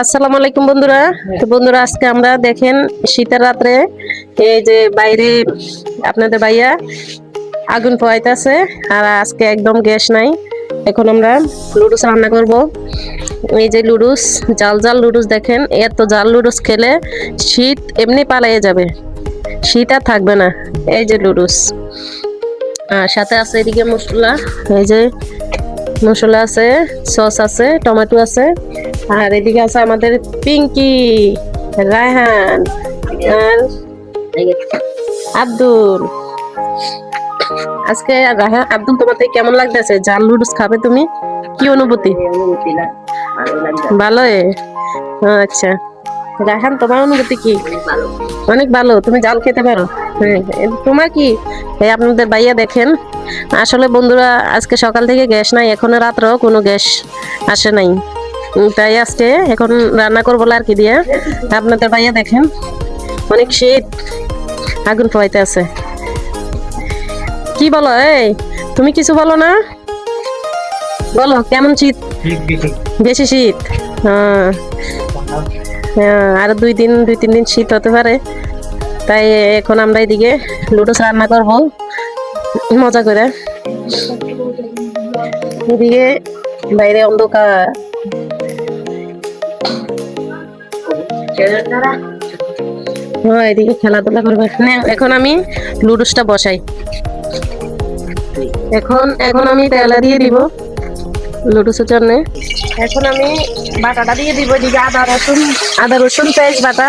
আসসালামু আলাইকুম বন্ধুরা। তো বন্ধুরা, আজকে আমরা দেখেন শীতের রাত্রে এই যে বাইরে আপনাদের ভাইয়া আগুন পোয়াইতেছে আর আজকে একদম গ্যাস নাই। এখন আমরা লুডুস রান্না করব। এই যে লুডুস, জাল জাল লুডুস দেখেন, এত জাল লুডুস খেলে শীত এমনি পালাইয়ে যাবে। শীত আর থাকবে না। এই যে লুডুস। আর সাথে আছে এদিকে মশলা, এই যে মশলা আছে, সস আছে, টমেটো আছে। আর এদিকে আছে আমাদের পিঙ্কি রায়হান আর আব্দুল। আজকে রায়হান আব্দুল তোমাদের কেমন লাগতেছে? জাল লুডুস খাবে তুমি? কি অনুভূতি? ভালো আচ্ছা। রায়হান তোমার অনুভূতি কি? অনেক ভালো। তুমি জাল খেতে পারো। হ্যাঁ, তোমার কি? এই আপনাদের ভাইয়া দেখেন আসলে বন্ধুরা আজকে সকাল থেকে গ্যাস নাই এখনও রাত্রেও কোনো গ্যাস আসে নাই। তাই আজকে এখন রান্না করব আর কি দিয়ে। আপনাদের ভাইয়া দেখেন অনেক শীত। আগুন পোয়াইতে আছে। কি বলো এই তুমি কিছু বলো না? বলো কেমন শীত? বেশি শীত? হ্যাঁ। হ্যাঁ আর দুই দিন দুই তিন দিন শীত হতে পারে। তাই এখন আমরা এদিকে লুডোস রান্না করব। মজা করে। এদিকে বাইরে অন্ধকার। এদিকে খেলাধুলা করবে। এখন আমি লুডোসটা বসাই। এখন এখন আমি তেলা দিয়ে দিব লুডুসের জন্য। এখন আমি বাটাটা দিয়ে দিব, এদিকে আদা, রসুন আদা, রসুন পেঁয়াজ বাটা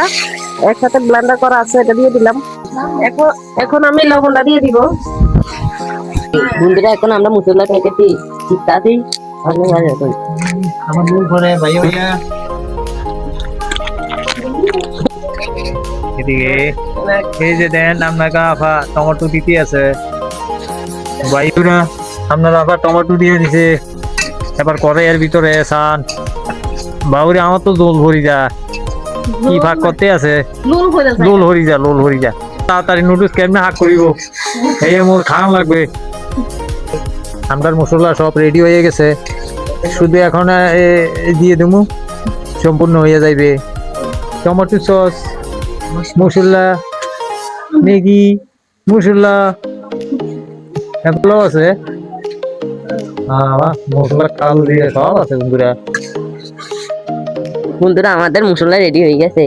একসাথে ব্লেন্ডার করা আছে, এটা দিয়ে দিলাম। এখন এখন আমি লবণটা দিয়ে দিব। বন্ধুরা, এখন আমরা মশলা প্যাকেটে চিত্তা দিই। ভালো আমার ভাইয়া ভাইয়া। এদিকে এই যে দেন আপনাকে আফা টমেটো দিতে আছে। ভাইরা আপনার আফা টমেটো দিয়ে দিছে। এবার করে এর ভিতরে সান আমার তো দোল ভরি যা। কি ভাগ করতে আছে? লুল হরি যা লোল হরি যা। তাড়াতাড়ি নুডলস কেমনে হাক করিব? এই মোর খাওয়া লাগবে। আমরার মশলা সব রেডি হয়ে গেছে। শুধু এখন দিয়ে দেবো সম্পূর্ণ হয়ে যাইবে। টমেটো সস মশলা ম্যাগি মশলা এগুলো আছে। মশলা কাল দিয়ে সব আছে বন্ধুরা। বন্ধুরা আমাদের মশলা রেডি হয়ে গেছে।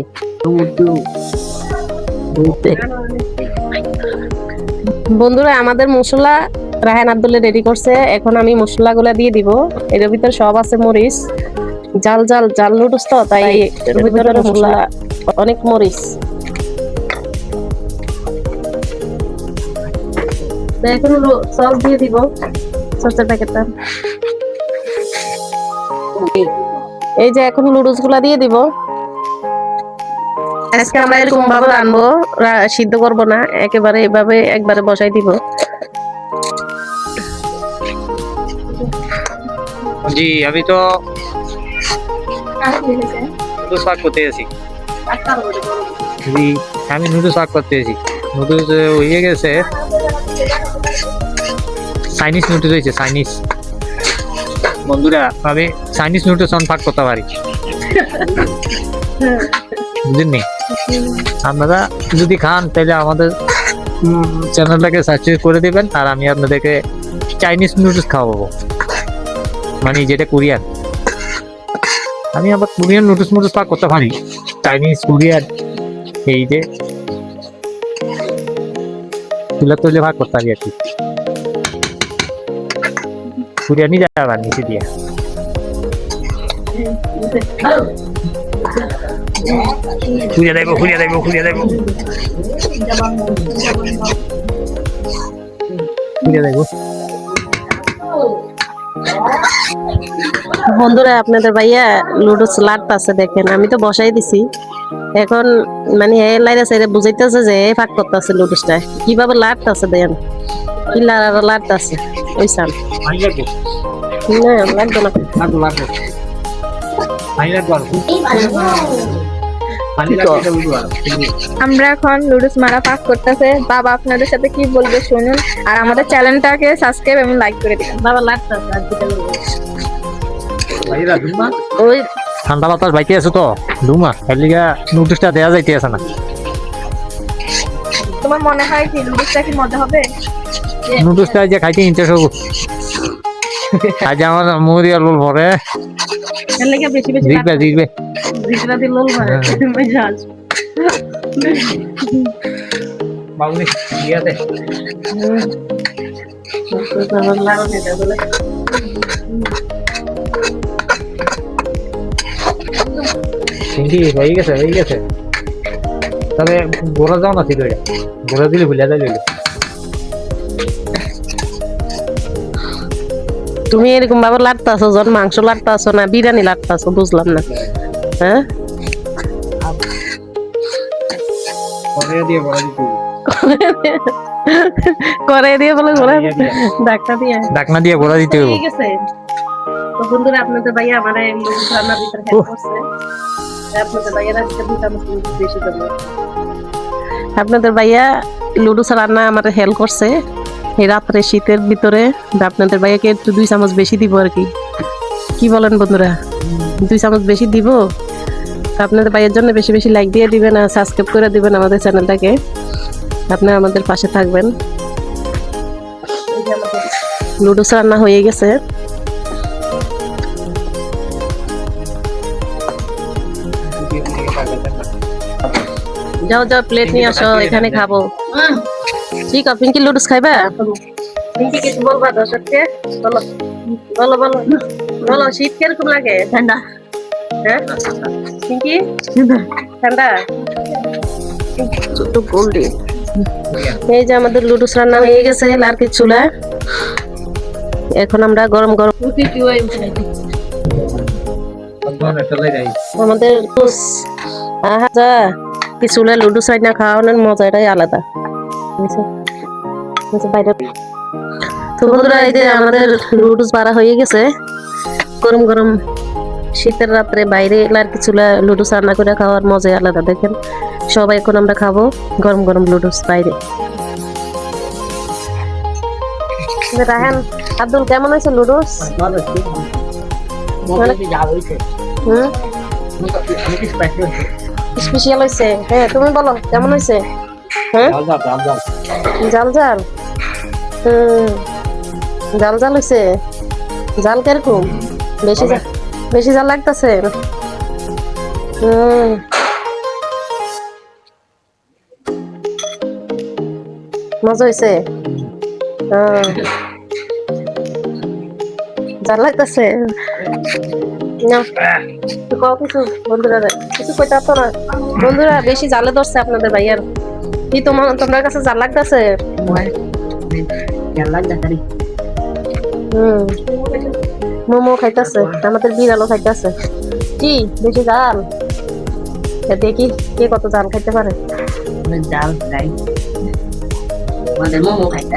বন্ধুরা আমাদের মশলা রাহান আব্দুল্লাহ রেডি করছে। এখন আমি মশলাগুলা দিয়ে দিব। এর ভিতর সব আছে মরিচ। জাল জাল জাল নুডলস তো তাই এর ভিতরে মশলা অনেক মরিচ। তো এখন সস দিয়ে দিব। সসের প্যাকেটটা এই যে এখন নুডলসগুলা দিয়ে দিব। আজকে আমরা এরকম ভাবে রানবো সিদ্ধ করব না একেবারে এভাবে একবারে বসাই দিব। জি আমি তো নুডলস পাক করতে আছি জি আমি নুডলস পাক করতে আছি নুডলস হয়ে গেছে। চাইনিজ নুডলস হয়েছে চাইনিজ বন্ধুরা আমি চাইনিজ নুডলস অন পাক করতে পারি। বুঝলেননি আপনারা যদি খান, তাহলে আমাদের চ্যানেলটাকে সাবস্ক্রাইব করে দিবেন, আর আমি আপনাদেরকে চাইনিজ নুডলস খাওয়াবো। মানে যেটা কোরিয়ান। আমি আবার কোরিয়ান নুডলস মুডলস পাক করতে পারি। চাইনিজ কোরিয়ান, এই যে। তুলে তুলে ভাগ করতে পারি আর কি। কোরিয়ানি যাবার নিচে দিয়ে। বন্ধুরা, আপনাদের ভাইয়া লুডুস লাটতাছে দেখেন, আমি তো বসাই দিছি। এখন মানে হে লাইরা সাইরে বুঝাইতেছে যে এ ফাঁক করতেছে লুডুসটা কীভাবে লাটতাছে দেখেন? কি লাড়া লাটতাছে ওই সাম পানি লাগবো না লাগবে না। লাগবো লাগবো। পানি লাগবো আর পানি কি কর? লাগবে আমরা এখন লুডুস মারা পাক করতেছে। বাবা আপনাদের সাথে কি বলবে শুনুন। আর আমাদের চ্যানেলটাকে সাবস্ক্রাইব এবং লাইক করে দিবেন। বাবা ওই ঠান্ডা বাতাস বাইতে আছে তো। দুমা এর লিগা নুডলসটা দেয়া যাইতে আছে না। তোমার মনে হয় কি নুডলসটা কি মজা হবে? নুডলসটা যে খাইতে ইন্টারেস্ট হব। আজ আমার মুড়িয়া লোল ভরে। এর লেগে বেশি বেশি জিতবে জিতবে। জিতরা দিল হ্যাঁ। সিঙ্গি হয়ে গেছে হয়ে গেছে। তবে গোড়া যাও না ছিল এটা গোড়া দিলে ভুলে যাই তুমি এরকম ভাবে লাটতাছো যখন মাংস লাটতাছো না বিরিয়ানি লাটতাছো বুঝলাম না। হ্যাঁ? দিয়ে করে দিয়ে বলে ঘোরা ডাক্তার দিয়ে। ডাকনা দিয়ে। গোড়া দিতে হবে। ঠিক আছে। তো বন্ধুরা আপনাদের ভাইয়া আমার রান্নার ভিতরে হেল্প করছে। আপনাদের ভাইয়ার আজকে দুটো আমার বেশি দেবো আপনাদের ভাইয়া লুডুস রান্না আমার হেল্প করছে। এই রাত্রে শীতের ভিতরে আপনাদের ভাইয়াকে একটু দুই চামচ বেশি দিব আর কি। কি বলেন বন্ধুরা? দুই চামচ বেশি দিব? আপনাদের ভাইয়ের জন্য বেশি বেশি লাইক দিয়ে দিবেন আর সাবস্ক্রাইব করে দিবেন আমাদের চ্যানেলটাকে আপনারা আমাদের পাশে থাকবেন। লুডুস রান্না হয়ে গেছে। যাও যাও প্লেট নিয়ে আসো, এখানে খাব। ঠিক আছে পিঙ্কি লুডুস খাইবা? পিঙ্কি কিছু বলবা দর্শককে? বলো। বলো বলো। বলো শীত কীরকম লাগে? ঠান্ডা। হ্যাঁ? পিঙ্কি? ঠান্ডা। ছোট গোল্ডি। এই যে আমাদের লুডুস রান্না হয়ে গেছে লার্কির চুলা এখন আমরা গরম গরম আমাদের কি চুলা লুডুস রান্না খাওয়ানোর মজাটাই আলাদা। বাইরে তো বন্ধুরা এই যে আমাদের লুডুস বাড়া হয়ে গেছে। গরম গরম শীতের রাত্রে বাইরে চুলা লুডুস রান্না করে খাওয়ার মজাই আলাদা দেখেন। সবাই এখন আমরা খাব গরম গরম লুডুস বাইরে। রাহান আব্দুল কেমন হয়েছে লুডুস হুম? স্পেশাল হয়েছে। হ্যাঁ তুমি বলো কেমন হয়েছে? হ্যাঁ? জাল জাল হুম। জাল জাল হয়েছে জাল কীরকম? বেশি জাল বেশি জাল লাগতেছে? হুম। মজা হয়েছে হ্যাঁ জাল লাগতেছে? না। কিছু বন্ধুরা কিছু কইতে পারতো না। বন্ধুরা বেশি জালে ধরছে আপনাদের ভাইয়ার। কি তোমার তোমার কাছে জাল লাগতেছে? হুম। মোমো খাইতেছে আমাদের বিড়ালও খাইতেছে। কি বেশি জাল? দেখি কে কত জাল খাইতে পারে। জাল খাই। মোমো খাইতে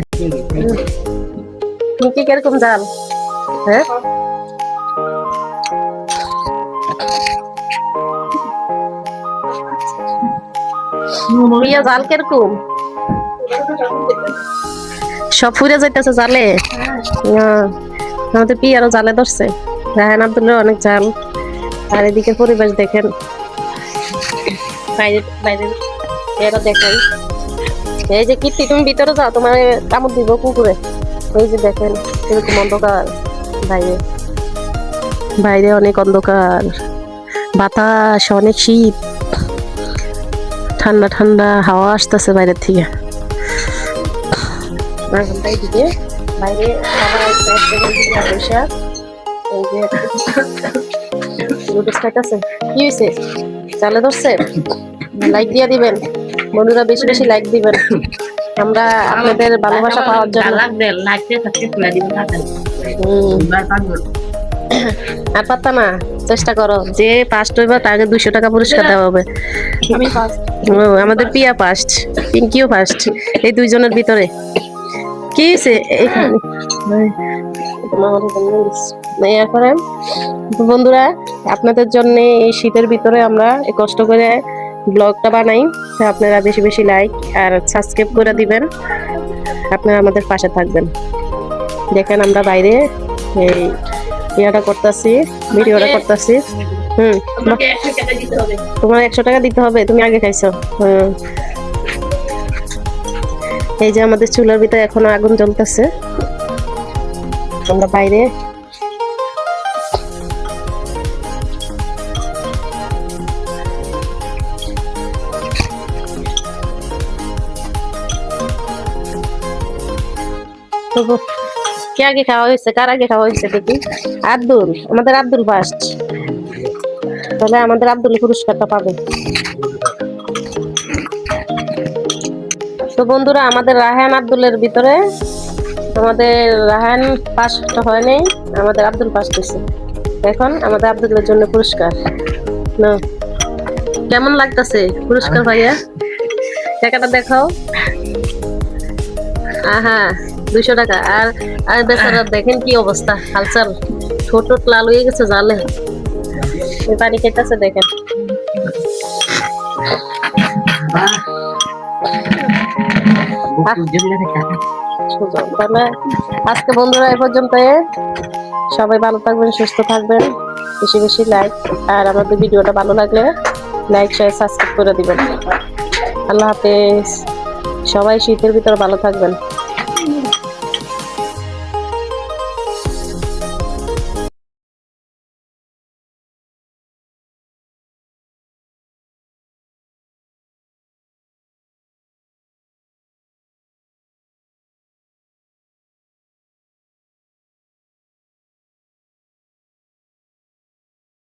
কি কীরকম জাল? হ্যাঁ? প্রিয়া জাল কীরকম? সব ফুরে যাইতেছে জালে আমাদের পিয়ারও জালে ধরছে। রাহান আব্দুল্লাহ অনেক জাল আর এদিকে পরিবেশ দেখেন। বাইরে বাইরে এরা দেখাই। এই যে কীর্তি, তুমি ভিতরে যাও, তোমার কামড় দিব কুকুরে এই যে দেখেন, এরকম অন্ধকার বাইরে। বাইরে অনেক অন্ধকার। বাতাস, অনেক শীত। ঠান্ডা ঠান্ডা হাওয়া আসতেছে বাইরের থেকে। বাইরে এই যে খাইতেছে কি হয়েছে চালে ধরছে? লাইক দিয়ে দিবেন। বন্ধুরা বেশি বেশি লাইক দিবেন। আমরা আপনাদের ভালোবাসা পাওয়ার জন্য। হুম, আর পারতা না চেষ্টা করো। যে পাস্ট হইবা তাকে দুইশো টাকা পুরস্কার দেওয়া হবে। ও, আমাদের পিয়া পাস্ট পিঙ্কিও পাস্ট এই দুইজনের ভিতরে। কি হয়েছে বন্ধুরা আপনাদের জন্য এই শীতের ভিতরে আমরা কষ্ট করে ব্লগটা বানাই। আপনারা বেশি বেশি লাইক আর সাবস্ক্রাইব করে দিবেন। আপনারা আমাদের পাশে থাকবেন। দেখেন আমরা বাইরে এই ইয়াটা করতেছি ভিডিওটা করতেছি। হুম তোমার একশো টাকা দিতে হবে তুমি আগে খাইছো। হুম। এই যে আমাদের চুলার ভিতরে এখনও আগুন জ্বলতেছে। আমরা বাইরে। তবু কে আগে খাওয়া হয়েছে? কার আগে খাওয়া হয়েছে দেখি? আব্দুল আমাদের আব্দুল ফার্স্ট। তাহলে আমাদের আব্দুল পুরস্কারটা পাবে। তো বন্ধুরা আমাদের রাহান আব্দুলের ভিতরে আমাদের রাহান ফার্স্ট হয়নি আমাদের আব্দুল ফার্স্ট হয়েছে। এখন আমাদের আব্দুলের জন্য পুরস্কার। না। কেমন লাগতেছে পুরস্কার ভাইয়া? টাকাটা দেখাও। আহা। দুইশো টাকা। আর আর বেচারা, দেখেন কি অবস্থা, হালচাল। টোট লাল হয়ে গেছে, জালে। পানি খেতেছে, দেখেন। আজকে বন্ধুরা, এ পর্যন্ত। সবাই ভালো থাকবেন, সুস্থ থাকবেন। বেশি বেশি লাইক আর আমাদের ভিডিওটা ভালো লাগলে লাইক শেয়ার সাবস্ক্রাইব করে দিবেন। আল্লাহ হাফেজ। সবাই শীতের ভিতরে ভালো থাকবেন।